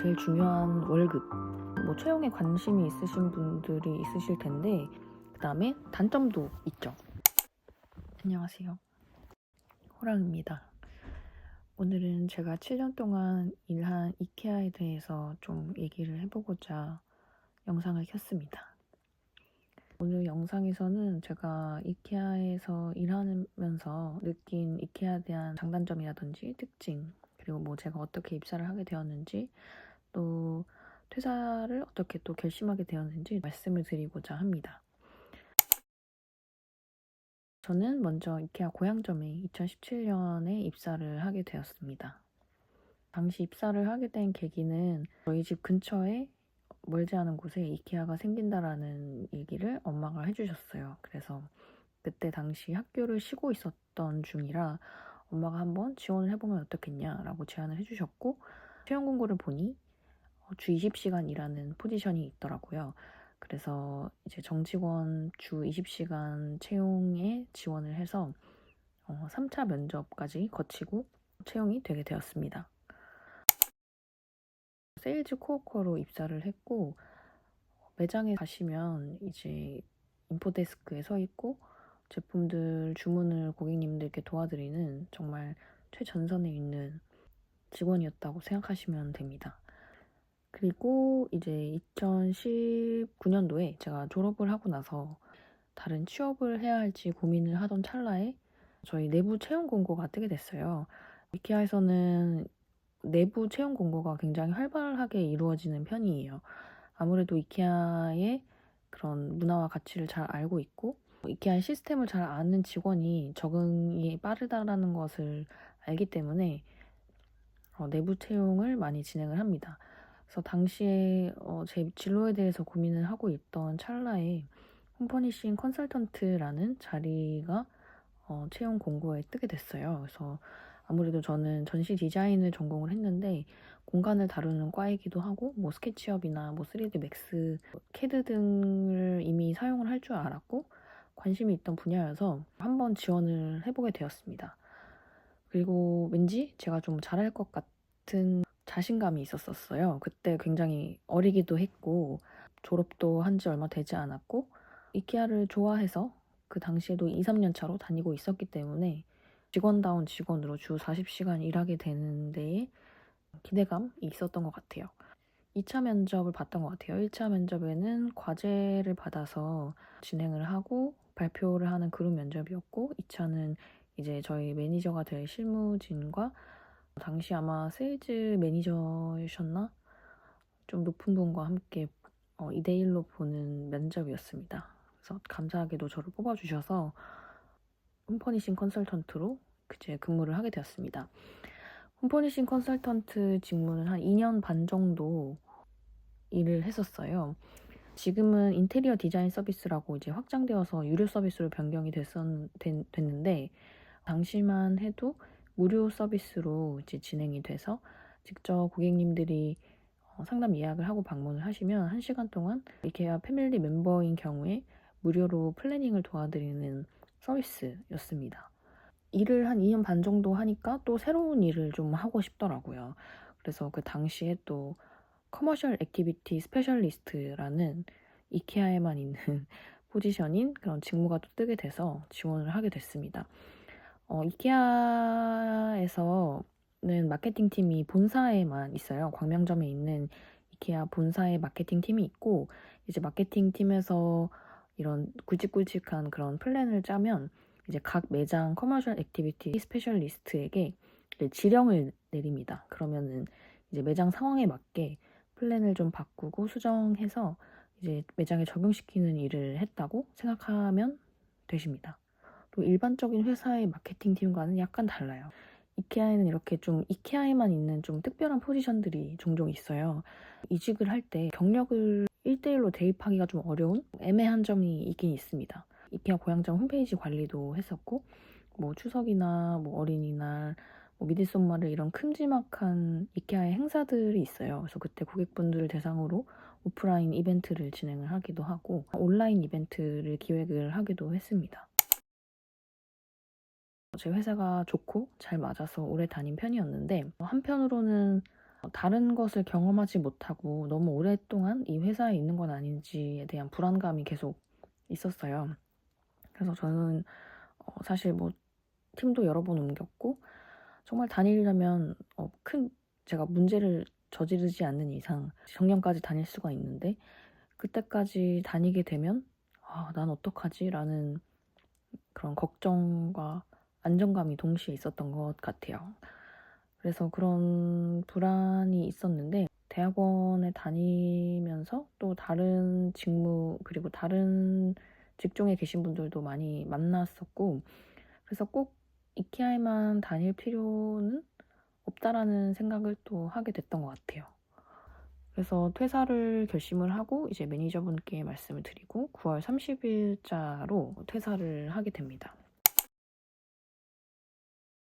제일 중요한 월급. 뭐 채용에 관심이 있으신 분들이 있으실 텐데 그 다음에 단점도 있죠. 안녕하세요. 호랑입니다. 오늘은 제가 7년 동안 일한 이케아에 대해서 좀 얘기를 해보고자 영상을 켰습니다. 오늘 영상에서는 제가 이케아에서 일하면서 느낀 이케아에 대한 장단점이라든지 특징, 그리고 뭐 제가 어떻게 입사를 하게 되었는지, 또 퇴사를 어떻게 또 결심하게 되었는지 말씀을 드리고자 합니다. 저는 먼저 이케아 고향점에 2017년에 입사를 하게 되었습니다. 당시 입사를 하게 된 계기는 저희 집 근처에 멀지 않은 곳에 이케아가 생긴다라는 얘기를 엄마가 해주셨어요. 그래서 그때 당시 학교를 쉬고 있었던 중이라 엄마가 한번 지원을 해보면 어떻겠냐라고 제안을 해주셨고 채용 공고를 보니 어, 주 20시간 일하는 포지션이 있더라고요. 그래서 이제 정직원 주 20시간 채용에 지원을 해서 어, 3차 면접까지 거치고 채용이 되게 되었습니다. 세일즈 코어커로 입사를 했고 매장에 가시면 이제 인포데스크에 서 있고 제품들 주문을 고객님들께 도와드리는 정말 최전선에 있는 직원이었다고 생각하시면 됩니다. 그리고 이제 2019년도에 제가 졸업을 하고 나서 다른 취업을 해야 할지 고민을 하던 찰나에 저희 내부 채용 공고가 뜨게 됐어요. 이케아에서는 내부 채용 공고가 굉장히 활발하게 이루어지는 편이에요. 아무래도 이케아의 그런 문화와 가치를 잘 알고 있고 이케아의 시스템을 잘 아는 직원이 적응이 빠르다라는 것을 알기 때문에 어, 내부 채용을 많이 진행을 합니다. 그래서 당시에 어, 제 진로에 대해서 고민을 하고 있던 찰나에 홈퍼니싱 컨설턴트라는 자리가 어, 채용 공고에 뜨게 됐어요. 그래서 아무래도 저는 전시 디자인을 전공을 했는데 공간을 다루는 과이기도 하고 뭐 스케치업이나 뭐 3D 맥스, 캐드 등을 이미 사용을 할 줄 알았고 관심이 있던 분야여서 한번 지원을 해보게 되었습니다. 그리고 왠지 제가 좀 잘할 것 같은 자신감이 있었었어요. 그때 굉장히 어리기도 했고 졸업도 한 지 얼마 되지 않았고 이케아를 좋아해서 그 당시에도 2, 3년 차로 다니고 있었기 때문에 직원다운 직원으로 주 40시간 일하게 되는 데에 기대감이 있었던 것 같아요. 2차 면접을 봤던 것 같아요. 1차 면접에는 과제를 받아서 진행을 하고 발표를 하는 그룹 면접이었고 2차는 이제 저희 매니저가 될 실무진과 당시 아마 세일즈 매니저셨나? 좀 높은 분과 함께 어, 2대1로 보는 면접이었습니다. 그래서 감사하게도 저를 뽑아주셔서 홈퍼니싱 컨설턴트로 그제 근무를 하게 되었습니다. 홈퍼니싱 컨설턴트 직무는 한 2년 반 정도 일을 했었어요. 지금은 인테리어 디자인 서비스라고 이제 확장되어서 유료 서비스로 변경이 됐었, 된, 됐는데 당시만 해도 무료 서비스로 이제 진행이 돼서 직접 고객님들이 어, 상담 예약을 하고 방문을 하시면 1시간 동안 이케아 패밀리 멤버인 경우에 무료로 플래닝을 도와드리는 서비스였습니다. 일을 한 2년 반 정도 하니까 또 새로운 일을 좀 하고 싶더라고요. 그래서 그 당시에 또 커머셜 액티비티 스페셜리스트라는 이케아에만 있는 포지션인 그런 직무가 또 뜨게 돼서 지원을 하게 됐습니다. 어, 이케아에서는 마케팅 팀이 본사에만 있어요. 광명점에 있는 이케아 본사의 마케팅 팀이 있고 이제 마케팅 팀에서 이런 굵직굵직한 그런 플랜을 짜면 이제 각 매장 커머셜 액티비티 스페셜리스트에게 지령을 내립니다. 그러면은 이제 매장 상황에 맞게 플랜을 좀 바꾸고 수정해서 이제 매장에 적용시키는 일을 했다고 생각하면 되십니다. 또 일반적인 회사의 마케팅 팀과는 약간 달라요. 이케아에는 이렇게 좀 이케아에만 있는 좀 특별한 포지션들이 종종 있어요. 이직을 할 때 경력을 1대1로 대입하기가 좀 어려운 애매한 점이 있긴 있습니다. 이케아 고향점 홈페이지 관리도 했었고 뭐 추석이나 뭐 어린이날 뭐 미디소마르 이런 큼지막한 이케아의 행사들이 있어요. 그래서 그때 고객분들을 대상으로 오프라인 이벤트를 진행을 하기도 하고 온라인 이벤트를 기획을 하기도 했습니다. 제 회사가 좋고 잘 맞아서 오래 다닌 편이었는데 한편으로는 다른 것을 경험하지 못하고 너무 오랫동안 이 회사에 있는 건 아닌지에 대한 불안감이 계속 있었어요. 그래서 저는 어, 사실 뭐 팀도 여러 번 옮겼고 정말 다니려면 어, 큰 제가 문제를 저지르지 않는 이상 정년까지 다닐 수가 있는데 그때까지 다니게 되면 아, 난 어떡하지? 라는 그런 걱정과 안정감이 동시에 있었던 것 같아요. 그래서 그런 불안이 있었는데 대학원에 다니면서 또 다른 직무 그리고 다른 직종에 계신 분들도 많이 만났었고 그래서 꼭 이케아에만 다닐 필요는 없다라는 생각을 또 하게 됐던 것 같아요. 그래서 퇴사를 결심을 하고 이제 매니저분께 말씀을 드리고 9월 30일자로 퇴사를 하게 됩니다.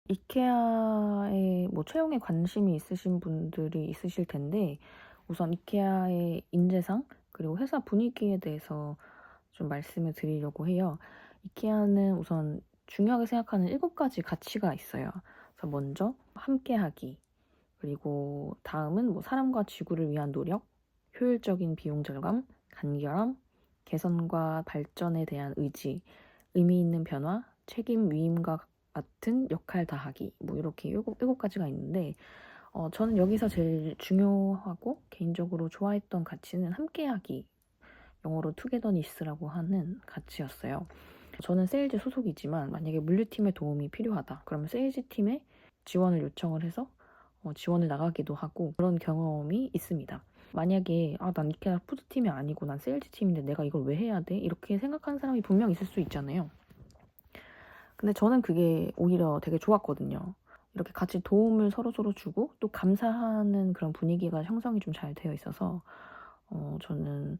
이케아에 뭐 채용에 관심이 있으신 분들이 있으실 텐데 우선 이케아의 인재상 그리고 회사 분위기에 대해서 좀 말씀을 드리려고 해요. 이케아는 우선 중요하게 생각하는 일곱 가지 가치가 있어요. 그래서 먼저 함께하기, 그리고 다음은 뭐 사람과 지구를 위한 노력, 효율적인 비용 절감, 간결함, 개선과 발전에 대한 의지, 의미 있는 변화, 책임 위임과 같은 역할 다하기 뭐 이렇게 일곱, 일곱 가지가 있는데 어, 저는 여기서 제일 중요하고 개인적으로 좋아했던 가치는 함께하기 영어로 투게더니스라고 하는 가치였어요. 저는 세일즈 소속이지만 만약에 물류팀의 도움이 필요하다 그러면 세일즈 팀에 지원을 요청을 해서 어, 지원을 나가기도 하고 그런 경험이 있습니다. 만약에 아, 난 이케아 푸드팀이 아니고 난 세일즈 팀인데 내가 이걸 왜 해야 돼? 이렇게 생각하는 사람이 분명 있을 수 있잖아요. 근데 저는 그게 오히려 되게 좋았거든요. 이렇게 같이 도움을 서로서로 주고 또 감사하는 그런 분위기가 형성이 좀 잘 되어 있어서 어, 저는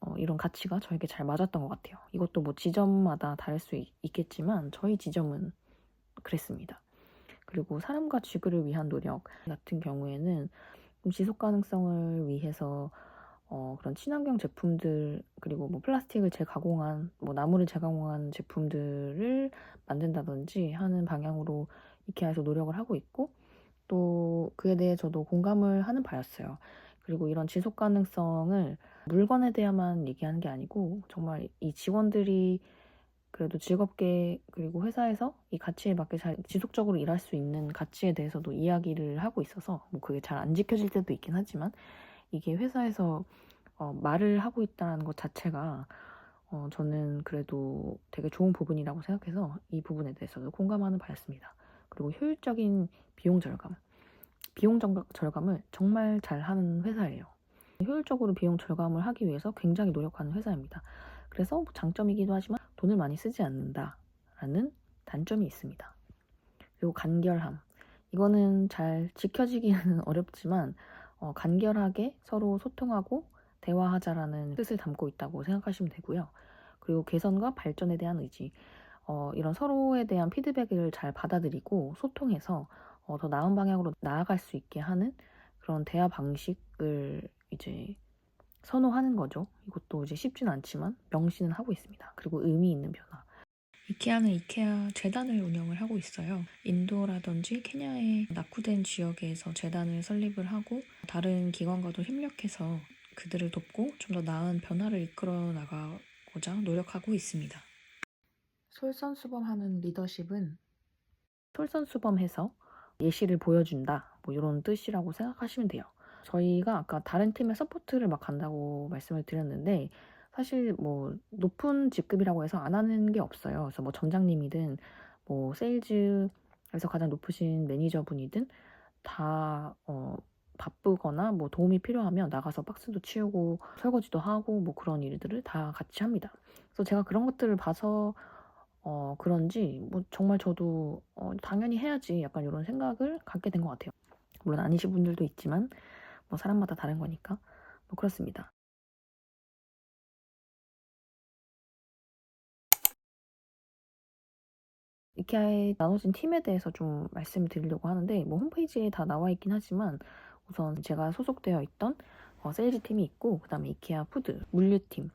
어, 이런 가치가 저에게 잘 맞았던 것 같아요. 이것도 뭐 지점마다 다를 수 있, 있겠지만 저희 지점은 그랬습니다. 그리고 사람과 지구를 위한 노력 같은 경우에는 좀 지속 가능성을 위해서 어, 그런 친환경 제품들 그리고 뭐 플라스틱을 재가공한 뭐 나무를 재가공한 제품들을 만든다든지 하는 방향으로 이케아에서 노력을 하고 있고 또 그에 대해 저도 공감을 하는 바였어요. 그리고 이런 지속 가능성을 물건에 대해만 얘기하는 게 아니고 정말 이 직원들이 그래도 즐겁게 그리고 회사에서 이 가치에 맞게 잘 지속적으로 일할 수 있는 가치에 대해서도 이야기를 하고 있어서 뭐 그게 잘 안 지켜질 때도 있긴 하지만 이게 회사에서 어, 말을 하고 있다는 것 자체가 어, 저는 그래도 되게 좋은 부분이라고 생각해서 이 부분에 대해서도 공감하는 바였습니다. 그리고 효율적인 비용 절감. 비용 절감을 정말 잘 하는 회사예요. 효율적으로 비용 절감을 하기 위해서 굉장히 노력하는 회사입니다. 그래서 뭐 장점이기도 하지만 돈을 많이 쓰지 않는다라는 단점이 있습니다. 그리고 간결함. 이거는 잘 지켜지기는 어렵지만 어, 간결하게 서로 소통하고 대화하자라는 뜻을 담고 있다고 생각하시면 되고요. 그리고 개선과 발전에 대한 의지. 어, 이런 서로에 대한 피드백을 잘 받아들이고 소통해서 어, 더 나은 방향으로 나아갈 수 있게 하는 그런 대화 방식을 이제 선호하는 거죠. 이것도 이제 쉽진 않지만 명시는 하고 있습니다. 그리고 의미 있는 변화. 이케아는 이케아 재단을 운영을 하고 있어요. 인도라든지 케냐의 낙후된 지역에서 재단을 설립을 하고 다른 기관과도 협력해서 그들을 돕고 좀 더 나은 변화를 이끌어 나가고자 노력하고 있습니다. 솔선수범하는 리더십은 솔선수범해서 예시를 보여준다. 뭐 이런 뜻이라고 생각하시면 돼요. 저희가 아까 다른 팀의 서포트를 막 간다고 말씀을 드렸는데 사실 뭐 높은 직급이라고 해서 안 하는 게 없어요. 그래서 뭐 점장님이든 뭐 세일즈에서 가장 높으신 매니저분이든 다 어, 바쁘거나 뭐 도움이 필요하면 나가서 박스도 치우고 설거지도 하고 뭐 그런 일들을 다 같이 합니다. 그래서 제가 그런 것들을 봐서 어 그런지 뭐 정말 저도 어 당연히 해야지 약간 이런 생각을 갖게 된 것 같아요. 물론 아니신 분들도 있지만 뭐 사람마다 다른 거니까 뭐 그렇습니다. 이케아에 나눠진 팀에 대해서 좀 말씀을 드리려고 하는데 뭐 홈페이지에 다 나와 있긴 하지만 우선 제가 소속되어 있던 어, 세일즈 팀이 있고 그 다음에 이케아 푸드, 물류팀,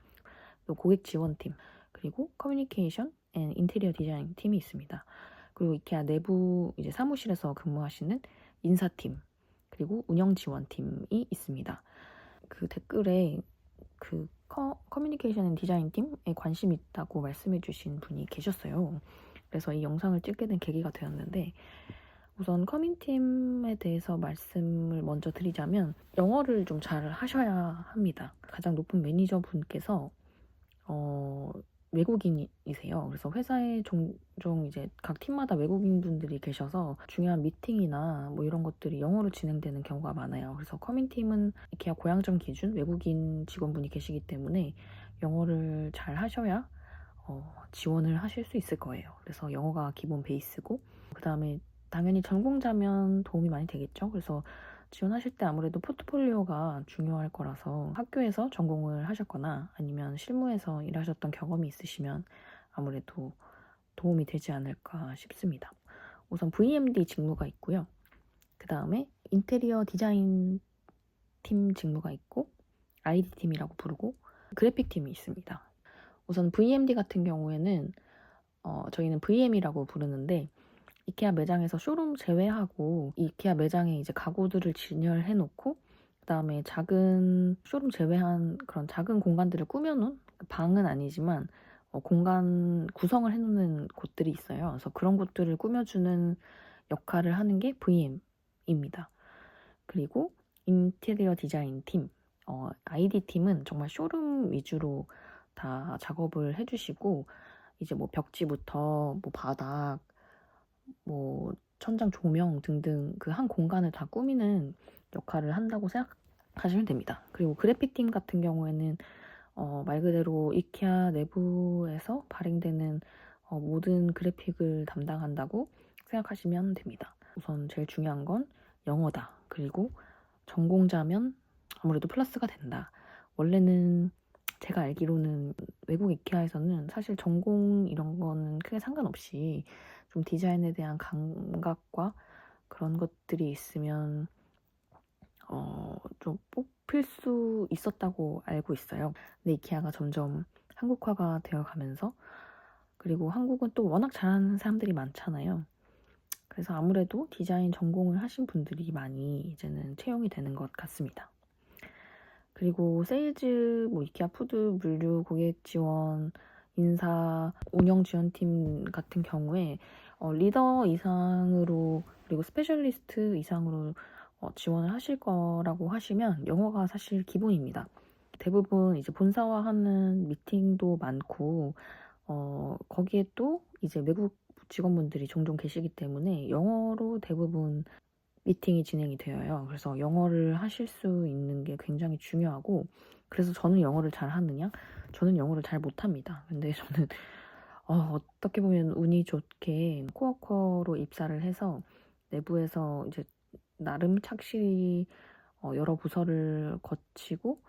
또 고객 지원팀 그리고 커뮤니케이션 앤 인테리어 디자인 팀이 있습니다. 그리고 이케아 내부 이제 사무실에서 근무하시는 인사팀 그리고 운영 지원팀이 있습니다. 그 댓글에 그 커, 커뮤니케이션 앤 디자인 팀에 관심 있다고 말씀해 주신 분이 계셨어요. 그래서 이 영상을 찍게 된 계기가 되었는데 우선 커뮤니팀에 대해서 말씀을 먼저 드리자면 영어를 좀 잘 하셔야 합니다. 가장 높은 매니저 분께서 어, 외국인이세요. 그래서 회사에 종종 이제 각 팀마다 외국인 분들이 계셔서 중요한 미팅이나 뭐 이런 것들이 영어로 진행되는 경우가 많아요. 그래서 커뮤니팀은 이케아 고향점 기준 외국인 직원분이 계시기 때문에 영어를 잘 하셔야 어, 지원을 하실 수 있을 거예요. 그래서 영어가 기본 베이스고 그 다음에 당연히 전공자면 도움이 많이 되겠죠. 그래서 지원하실 때 아무래도 포트폴리오가 중요할 거라서 학교에서 전공을 하셨거나 아니면 실무에서 일하셨던 경험이 있으시면 아무래도 도움이 되지 않을까 싶습니다. 우선 VMD 직무가 있고요. 그 다음에 인테리어 디자인 팀 직무가 있고 ID 팀이라고 부르고 그래픽 팀이 있습니다. 우선 VMD 같은 경우에는 어, 저희는 VM이라고 부르는데 이케아 매장에서 쇼룸 제외하고 이케아 매장에 이제 가구들을 진열해 놓고 그다음에 작은 쇼룸 제외한 그런 작은 공간들을 꾸며 놓은 방은 아니지만 어, 공간 구성을 해 놓는 곳들이 있어요. 그래서 그런 곳들을 꾸며 주는 역할을 하는 게 VM입니다. 그리고 인테리어 디자인 팀, 어, ID 팀은 정말 쇼룸 위주로 다 작업을 해주시고 이제 뭐 벽지부터 뭐 바닥 뭐 천장 조명 등등 그 한 공간을 다 꾸미는 역할을 한다고 생각하시면 됩니다. 그리고 그래픽팀 같은 경우에는 어, 말 그대로 이케아 내부에서 발행되는 어, 모든 그래픽을 담당한다고 생각하시면 됩니다. 우선 제일 중요한 건 영어다. 그리고 전공자면 아무래도 플러스가 된다. 원래는 제가 알기로는 외국 이케아에서는 사실 전공 이런 거는 크게 상관없이 좀 디자인에 대한 감각과 그런 것들이 있으면 어, 좀 뽑힐 수 있었다고 알고 있어요. 근데 이케아가 점점 한국화가 되어 가면서 그리고 한국은 또 워낙 잘하는 사람들이 많잖아요. 그래서 아무래도 디자인 전공을 하신 분들이 많이 이제는 채용이 되는 것 같습니다. 그리고 세일즈, 뭐 이케아 푸드, 물류, 고객 지원, 인사, 운영 지원팀 같은 경우에 어, 리더 이상으로 그리고 스페셜리스트 이상으로 어, 지원을 하실 거라고 하시면 영어가 사실 기본입니다. 대부분 이제 본사화하는 미팅도 많고 어, 거기에 또 이제 외국 직원분들이 종종 계시기 때문에 영어로 대부분 미팅이 진행이 되어요. 그래서 영어를 하실 수 있는 게 굉장히 중요하고 그래서 저는 영어를 잘 하느냐? 저는 영어를 잘 못합니다. 근데 저는 어, 어떻게 보면 운이 좋게 코어커로 입사를 해서 내부에서 이제 나름 착실히 어, 여러 부서를 거치고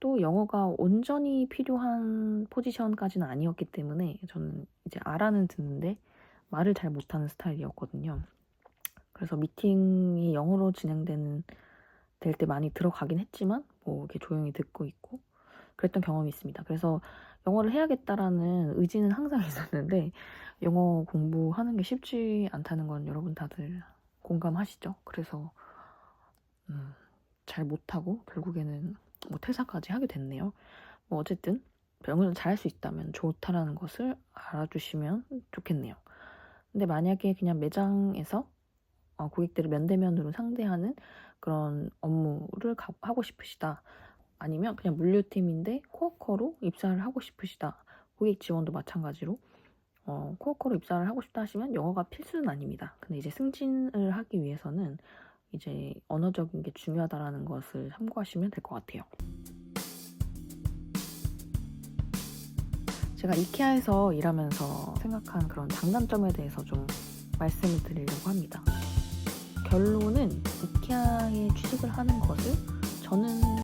또 영어가 온전히 필요한 포지션까지는 아니었기 때문에 저는 이제 알아는 듣는데 말을 잘 못하는 스타일이었거든요. 그래서 미팅이 영어로 진행되는 될 때 많이 들어가긴 했지만 뭐 이렇게 조용히 듣고 있고 그랬던 경험이 있습니다. 그래서 영어를 해야겠다라는 의지는 항상 있었는데 영어 공부하는 게 쉽지 않다는 건 여러분 다들 공감하시죠? 그래서 음, 잘 못하고 결국에는 뭐 퇴사까지 하게 됐네요. 뭐 어쨌든 영어를 잘할 수 있다면 좋다라는 것을 알아주시면 좋겠네요. 근데 만약에 그냥 매장에서 어, 고객들을 면대면으로 상대하는 그런 업무를 가- 하고 싶으시다. 아니면 그냥 물류팀인데 코어커로 입사를 하고 싶으시다. 고객 지원도 마찬가지로 어, 코어커로 입사를 하고 싶다 하시면 영어가 필수는 아닙니다. 근데 이제 승진을 하기 위해서는 이제 언어적인 게 중요하다라는 것을 참고하시면 될 것 같아요. 제가 이케아에서 일하면서 생각한 그런 장단점에 대해서 좀 말씀을 드리려고 합니다. 결론은 이케아에 취직을 하는 것을 저는